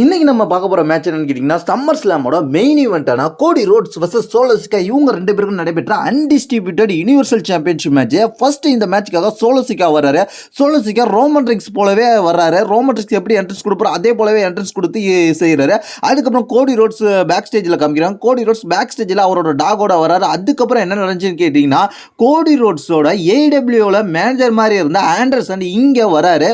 இன்றைக்கி நம்ம பார்க்க போகிற மேட்ச் என்னன்னு கேட்டிங்கன்னா சம்மர் ஸ்லாமோட மெயின் ஈவெண்ட்டான கோடி ரோட்ஸ் வர்சஸ் சோலசிக்கா இவங்க ரெண்டு பேருக்கும் நடைபெற்ற undisputed universal championship match first இந்த மேட்ச்சுக்காக சோலசிக்கா வர்றாரு. சோலசிக்கா ரோமன் ரிங்ஸ் போலவே வர்றாரு. ரோமன் ரிங்ஸ் எப்படி என்ட்ரன்ஸ் கொடுப்பாரோ அதே போலவே என்ட்ரன்ஸ் கொடுத்து செய்கிறாரு அதுக்கப்புறம் கோடி ரோட்ஸ் பேக் ஸ்டேஜில் காமிக்கிறாங்க. கோடி ரோட்ஸ் பேக் ஸ்டேஜில் அவரோட டாகோட வர்றாரு. அதுக்கப்புறம் என்ன நடந்துச்சுன்னு கேட்டிங்கன்னா கோடி ரோட்ஸோட ஏடபிள்யூவில் மேனேஜர் மாதிரி இருந்த ஆண்டர்சன் இங்கே வராரு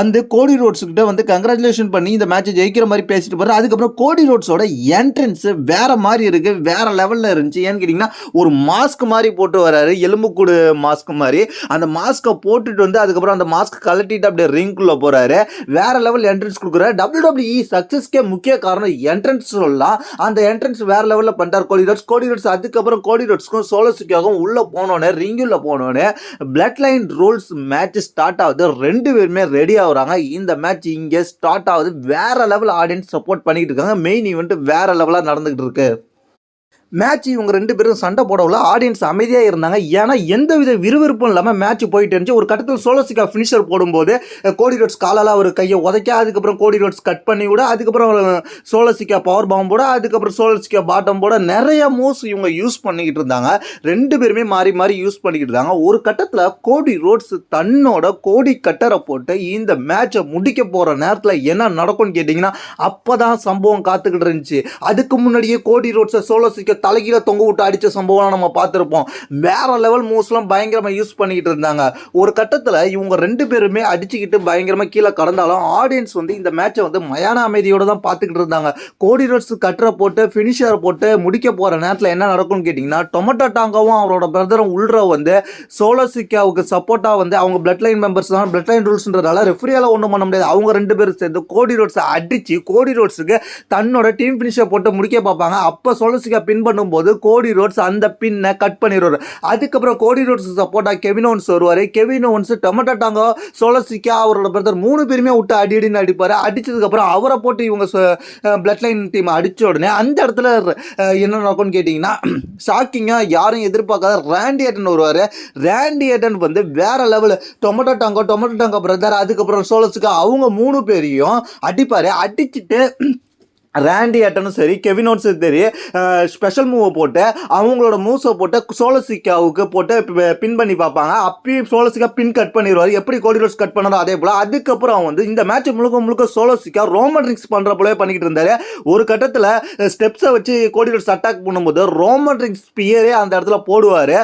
வந்து கோடி ரோட்ஸ்கிட்ட வந்து கங்க்ராச்சுலேஷன் பண்ணி இந்த மேட்ச் ஜெயிக்கிற மாதிரி பேசிட்டு போறாரு அதுக்கப்புறம் கோடி ரோட்ஸோட என்ட்ரன்ஸ் வேற மாதிரி இருக்கு. வேற லெவல்ல இருந்துச்சு. ஏன்னு கேட்டிங்கன்னா ஒரு மாஸ்க் மாதிரி போட்டு வராரு. எலும்புக்கூடு மாஸ்க் மாதிரி. அந்த மாஸ்க்கை போட்டுட்டு வந்து அதுக்கப்புறம் அந்த மாஸ்க் கலட்டிட்டு அப்படியே ரிங்குள்ள போறாரு. வேற லெவல் என்ட்ரன்ஸ் கொடுக்குறாரு. டபிள்யூ டபிள்யூஇ சக்சஸ்க்கே முக்கிய காரணம் என்ட்ரன்ஸ் சொல்லலாம். அந்த என்ட்ரன்ஸ் வேற லெவலில் பண்ணிட்டார் கோடி ரோட்ஸ் கோடி ரோட்ஸ் அதுக்கப்புறம் கோடி ரோட்ஸ்க்கும் சோலோசுக்காகவும் உள்ளே போனோடனே ரிங்குள்ள போனோடனே blood line rules match start ஆகுது. ரெண்டு பேருமே ரெடி ஆகுறாங்க. இந்த மேட்ச் இங்கே ஸ்டார்ட் ஆகுது. வேற லெவல் ஆடியன்ஸ் சப்போர்ட் பண்ணிட்டு இருக்காங்க. மெயின் ஈவெண்ட் வேற லெவலாக நடந்துகிட்டு இருக்கு. மேட்ச் இவங்க ரெண்டு பேரும் சண்டை போடவுல ஆடியன்ஸ் அமைதியாக இருந்தாங்க. ஏன்னா எந்த வித விறுவிறுப்பும் இல்லாமல் மேட்ச் போயிட்டு இருந்துச்சு. ஒரு கட்டத்தில் சோலசிக்கா ஃபினிஷர் போடும்போது கோடி ரோட்ஸ் காலால் அவர் கையை உதைக்க அதுக்கப்புறம் கோடி ரோட்ஸ் கட் பண்ணி விட அதுக்கப்புறம் சோலசிக்கா பவர் பாம்பு போட அதுக்கப்புறம் சோலசிக்கா பாட்டம் போட நிறைய மூவ்ஸ் இவங்க யூஸ் பண்ணிக்கிட்டு இருந்தாங்க. ரெண்டு பேருமே மாறி மாறி யூஸ் பண்ணிக்கிட்டு இருந்தாங்க. ஒரு கட்டத்தில் கோடி ரோட்ஸ் தன்னோட கோடி கட்டரை போட்டு இந்த மேட்சை முடிக்க போகிற நேரத்தில் என்ன நடக்கும்னு கேட்டிங்கன்னா அப்போ தான் சம்பவம் காத்துக்கிட்டு இருந்துச்சு. அதுக்கு முன்னாடியே கோடி ரோட்ஸை சோலோசிக்க தலைகீழ தொங்க விட்டு அடித்த சம்பவம் நம்ம பார்த்துருப்போம். வேற லெவல் மூவ்ஸ்லாம் பயங்கரமாக யூஸ் பண்ணிக்கிட்டு இருந்தாங்க. ஒரு கட்டத்தில் இவங்க ரெண்டு பேருமே அடிச்சுக்கிட்டு பயங்கரமாக கீழே கடந்தாலும் ஆடியன்ஸ் வந்து இந்த மேட்சை வந்து மயான அமைதியோடு தான் பார்த்துக்கிட்டு இருந்தாங்க. கோடி ரோட்ஸ் கட்டரை போட்டு ஃபினிஷரை போட்டு முடிக்க போகிற நேரத்தில் என்ன நடக்கும்னு கேட்டிங்கன்னா டொமேட்டோ டாங்காவும் அவரோட பிரதரும் உள்ற வந்து சோலோசிக்காவுக்கு சப்போர்ட்டாக வந்து அவங்க பிளட் லைன் மெம்பர்ஸ் தான் பிளட் லைன் ரூல்ஸ்ன்றதால ரெஃப்ரியால் ஒன்றும் பண்ண முடியாது. அவங்க ரெண்டு பேரும் சேர்ந்து கோடி ரோட்ஸை அடித்து கோடி ரோட்ஸுக்கு தன்னோட டீம் ஃபினிஷை போட்டு முடிக்க பார்ப்பாங்க. அப்போ சோலசிக்கா பின் பண்ணும்போது கோடி ரோட்ஸ் அந்த பின்னை கட் பண்ணிடுவார். அதுக்கப்புறம் கோடி ரோட்ஸ் சப்போர்ட்டாக கெவின் ஓன்ஸ் வருவார். Kevin Owens Tama Tonga Solo Sikoa அவரோட பிரதர் மூணு பேருமே விட்டு அடி அடின்னு அடிப்பார். அடிச்சதுக்கப்புறம் அவரை போட்டு இவங்க பிளட் லைன் டீம் அடித்த உடனே அந்த இடத்துல என்ன நடக்கும்னு கேட்டிங்கன்னா ஷாக்கிங்காக யாரும் எதிர்பார்க்காத ரேண்டி ஏட்டன் வருவார். ரேண்டி ஏட்டன் வந்து வேறு level Tama Tonga Tama Tonga brother அதுக்கப்புறம் சோலஸுக்கு அவங்க மூணு பேரையும் அடிப்பார். அடிச்சுட்டு ரேண்டி ஆட்டனும் சரி கெவினோட்ஸும் சரி ஸ்பெஷல் மூவை போட்டு அவங்களோட மூவ்ஸை போட்டு சோலசிக்காவுக்கு போட்டு பின் பண்ணி பார்ப்பாங்க. அப்பயும் சோலசிக்கா பின் கட் பண்ணிடுவார் எப்படி கோடி ரோட்ஸ் கட் பண்ணாரோ அதே போல் அதுக்கப்புறம் வந்து இந்த மேட்ச் முழுக்க முழுக்க சோலசிக்கா ரோமன் ரிங்ஸ் பண்ணுற போலவே பண்ணிக்கிட்டு இருந்தாரு. ஒரு கட்டத்தில் ஸ்டெப்ஸை வச்சு கோடி ரோட்ஸ் அட்டாக் பண்ணும்போது ரோமன் ரிங்ஸ் பியரே அந்த இடத்துல போடுவார்.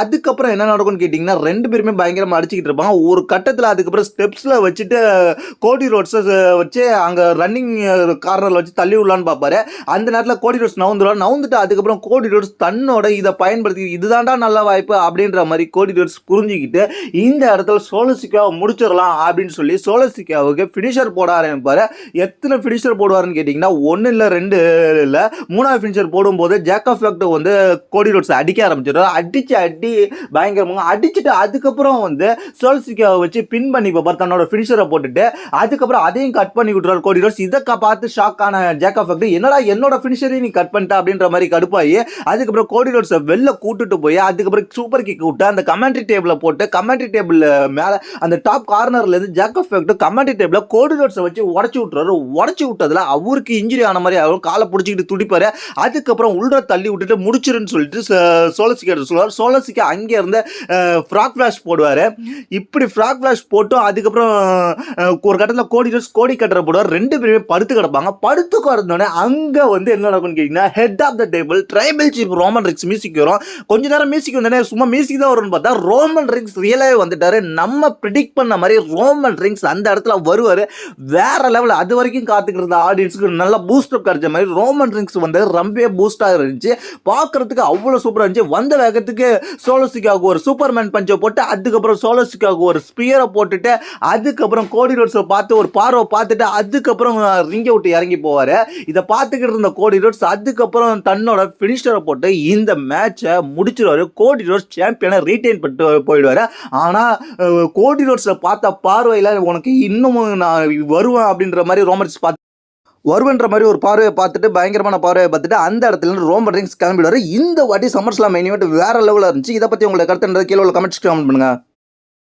அதுக்கப்புறம் என்ன நடக்கும்னு கேட்டிங்கன்னா ரெண்டு பேருமே பயங்கரமாக அடிச்சுக்கிட்டு இருப்பாங்க. ஒரு கட்டத்தில் அதுக்கப்புறம் ஸ்டெப்ஸில் வச்சுட்டு கோடி ரோட்ஸை வச்சு அங்கே ரன்னிங் கார்னரில் வச்சு தள்ளி விடலான்னு பார்ப்பாரு. அந்த நேரத்தில் கோடி ரோட்ஸ் நவுந்துருவார் நவுந்துட்டு அதுக்கப்புறம் கோடி ரோட்ஸ் தன்னோட இதை பயன்படுத்தி இதுதான்டா நல்ல வாய்ப்பு அப்படின்ற மாதிரி கோடி ரோட்ஸ் புரிஞ்சுக்கிட்டு இந்த இடத்துல சோலசிக்காவை முடிச்சிடலாம் அப்படின்னு சொல்லி சோலசிக்காவுக்கு ஃபினிஷர் போட ஆரம்பிப்பார். எத்தனை ஃபினிஷர் போடுவாருன்னு கேட்டிங்கன்னா ஒன்று இல்லை ரெண்டு இல்லை மூணாவது ஃபினிஷர் போடும்போது ஜேக்கப் ஃபேக்டர் வந்து கோடி ரோட்ஸ் அடிக்க ஆரம்பிச்சிடுவார். அடித்து அடி பயங்கரமாக அடிச்சுட்டு அதுக்கப்புறம் வந்து சோலசிக்காவை வச்சு பின் பண்ணி பார்ப்பார். தன்னோட ஃபினிஷரை போட்டுட்டு அதுக்கப்புறம் அதையும் கட் பண்ணி விட்டுறாரு கோடி ரோட்ஸ் இதை பார்த்து ஷாக்கான ஜேக்கப் ஃபேக்டர் என்னடா என்னோட ஃபினிஷரையும் நீ கட் பண்ணிட்ட அப்படின்ற மாதிரி கடுப்பாயி அதுக்கப்புறம் கோடி ரோட்ஸை வெளில கூட்டுட்டு போய் அதுக்கப்புறம் சூப்பர் கிக் விட்டு அந்த கமெண்ட்ரி டேபிளை போட்டு கமெண்ட்ரி டேபிள் மேலே அந்த டாப் கார்னர்லேருந்து ஜேக்கப் ஃபெக்ட் கமெண்ட்ரி டேபிளில் கோடி ரோட்ஸை வச்சு உடச்சி விட்டுறாரு. உடச்சி விட்டதில் அவருக்கு இன்ஜுரி ஆன மாதிரி அவர் காலை பிடிச்சிக்கிட்டு துடிப்பார். அதுக்கப்புறம் உள்ள தள்ளி விட்டுட்டு முடிச்சிருன்னு சொல்லிட்டு சோலசிக்கா சொல்லுவார். சோலசிக்க அங்கே இருந்து ஃப்ராக் ஃப்ளாஷ் போடுவார். இப்படி ஃப்ராக் ஃப்ளாஷ் போட்டும் அதுக்கப்புறம் ஒரு கட்டத்தில் கோடி ரோட்ஸ் கோடி கட்டுற போடுவார். ரெண்டு பேருமே படுத்து கிடப்பாங்க. படுத்து கிடந்தோடனே அங்கே வந்து என்ன நடக்கும்னு கேட்டிங்கன்னா head of the table tribal chief Roman Reigns music வரும். கொஞ்ச நேரம் மியூசிக் வந்தோடனே சும்மா மியூசிக் தான் வரும்னு பார்த்தா ரோமன் ரிங்ஸ் ரியலாகவே வந்துட்டாரு. நம்ம ப்ரிடிக்ட் பண்ண மாதிரி ரோமன் ரிங்ஸ் அந்த இடத்துல வருவார். வேற லெவலில் அது வரைக்கும் காத்துக்கிட்டு ஆடியன்ஸுக்கு நல்ல பூஸ்டப் கிடைச்ச மாதிரி ரோமன் ரிங்ஸ் வந்து ரொம்பவே பூஸ்டாக இருந்துச்சு. பார்க்கறதுக்கு அவ்வளோ சூப்பராக இருந்துச்சு. வந்த வேகத்துக்கு சோலோசிக்காவுக்கு ஒரு சூப்பர்மேன் பஞ்சை போட்டு அதுக்கப்புறம் சோலோசிக்காவுக்கு ஒரு ஸ்பியரை போட்டுட்டு அதுக்கப்புறம் கோடி ரோட்ஸை பார்த்து ஒரு பார்வை பார்த்துட்டு அதுக்கப்புறம் ரிங்கை விட்டு இறங்கி போவார். இதை பார்த்துக்கிட்டு இருந்த கோடி ரோட்ஸ் அதுக்கப்புறம் தன்னோட ஃபினிஷரை போட்டு இந்த மேட்சை முடிச்சிருவாரு. கோடி ரோட்ஸ் சாம்பியனை ரீட்டைன் பண்ணிட்டு போயிடுவார். ஆனால் கோடி ரோட்ஸில் பார்த்த பார்வையில் உனக்கு இன்னமும் நான் வருவேன் அப்படின்ற மாதிரி ரோமன்ஸ் பார்த்து வருவன்ற மாதிரி ஒரு பார்வையை பார்த்துட்டு பயங்கரமான பார்வையை பார்த்துட்டு அந்த இடத்துல இருந்து ரோமன் ரிங்ஸ் கிளம்பிடுவார். இந்த வாட்டி சம்மர் ஸ்லாம் மெயின் வேற லெவலில் இருந்துச்சு. இதை பற்றி உங்களுக்கு கருத்துன்றது கீழே உள்ள கமெண்ட்ஸ் கமெண்ட் பண்ணுங்க.